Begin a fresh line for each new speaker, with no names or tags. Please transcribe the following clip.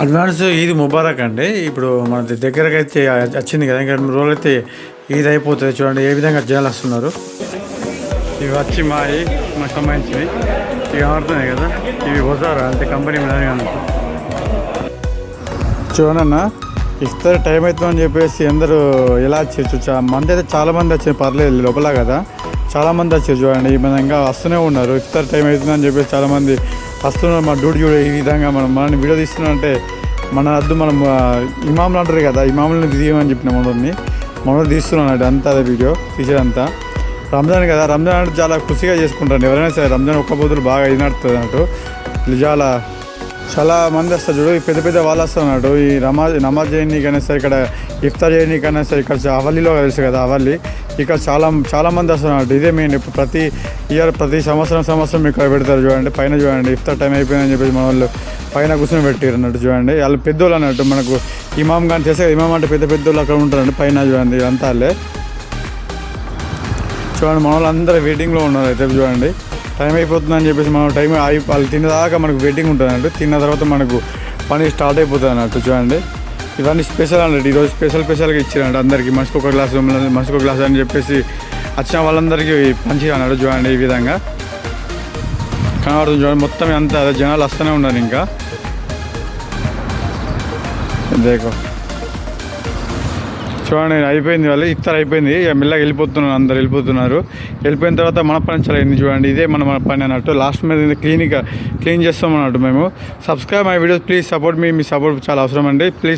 Advance Eid Mubarak అండి. ఇప్పుడు మన దగ్గరకు అయితే వచ్చింది కదా. ఇంకా రెండు రోజులు అయితే ఈద్ అయిపోతుంది చూడండి. ఏ విధంగా జనాలు వస్తున్నారు. ఇవి వచ్చి మాయి మాకు సంబంధించినవి. ఇవి ఆడుతున్నాయి కదా. ఇవి బజారా? అంటే కంపెనీ మీద చూడన్న ఇఫ్తార్ టైం అవుతుందని చెప్పేసి అందరూ ఎలా వచ్చారు మంది అయితే చాలామంది వచ్చారు. పర్లేదు లోపల కదా. చాలామంది వచ్చారు చూడండి. ఈ విధంగా వస్తూనే ఉన్నారు. ఇఫ్తార్ టైం అవుతుందని చెప్పేసి చాలామంది మంది వస్తున్నారు మా డ్యూటీ కూడా ఈ విధంగా మనం మనల్ని వీడియో తీస్తున్నారంటే మన వద్దు మనం ఇమాములు అంటారు కదా ఇమాములను తీయమని చెప్పిన మనల్ని మనం తీస్తున్నాడు అంతా అదే వీడియో తీసేదంతా రంజాన్ కదా రంజాన్ అంటే చాలా ఖుషిగా చేసుకుంటాను ఎవరైనా సరే రంజాన్ ఒక్క పొద్దులు బాగా ఇది నడుతుంది అన్నట్టు. చాలా చాలా మంది వస్తారు చూడు పెద్ద పెద్ద వాళ్ళు వస్తున్నారు ఈ నమాజ్ నమాజ్ చేయడానికైనా సరే ఇక్కడ ఇఫ్తార్ చేయడానికైనా సరే ఇక్కడ అవల్లిలో తెలుసు కదా అవల్లి. ఇక్కడ చాలా చాలా మంది వస్తున్నారు ఇదే మెయిన్ ఇప్పుడు ప్రతి ఇయర్ ప్రతి సంవత్సరం సంవత్సరం ఇక్కడ పెడతారు చూడండి. పైన చూడండి ఇఫ్తార్ టైం అయిపోయిందని చెప్పేసి మన వాళ్ళు పైన కూర్చొని పెట్టారు అన్నట్టు చూడండి. వాళ్ళు పెద్దోళ్ళు అన్నట్టు మనకు ఇమాం కానీ చేసే ఇమాం అంటే పెద్ద పెద్దోళ్ళు అక్కడ ఉంటారండి పైన చూడండి అంతా చూడండి మన వాళ్ళందరూ వెయిటింగ్లో ఉన్నారు అయితే చూడండి. టైం అయిపోతుందని చెప్పేసి మనం టైం అయి వాళ్ళు తినేదాకా మనకు వెయిటింగ్ ఉంటుంది అన్నట్టు. తిన్న తర్వాత మనకు పని స్టార్ట్ అయిపోతుంది అన్నట్టు చూడండి. ఇవన్నీ స్పెషల్ అన్నట్టు. ఈరోజు స్పెషల్ స్పెషల్గా ఇచ్చారంట అందరికీ. మనిషికి ఒక గ్లాస్ మనిషికి ఒక గ్లాస్ అని చెప్పేసి వచ్చిన వాళ్ళందరికీ పంచి అన్నాడు చూడండి ఈ విధంగా. కనబడుతుంది చూడండి. మొత్తం అంతా జనాలు వస్తూనే ఉన్నారు ఇంకా. దేకో చూడండి అయిపోయింది వాళ్ళు. ఇఫ్తార్ అయిపోయింది. ఇక మెల్లగా వెళ్ళిపోతున్నారు అందరు వెళ్ళిపోతున్నారు. వెళ్ళిపోయిన తర్వాత మన పని చాలా అయింది చూడండి. ఇదే మన మన పని అన్నట్టు. లాస్ట్ మీద క్లీనిక్ క్లీన్ చేస్తాం అన్నట్టు మేము. Subscribe my videos please support మీ మీ సపోర్ట్ చాలా అవసరం అండి. ప్లీజ్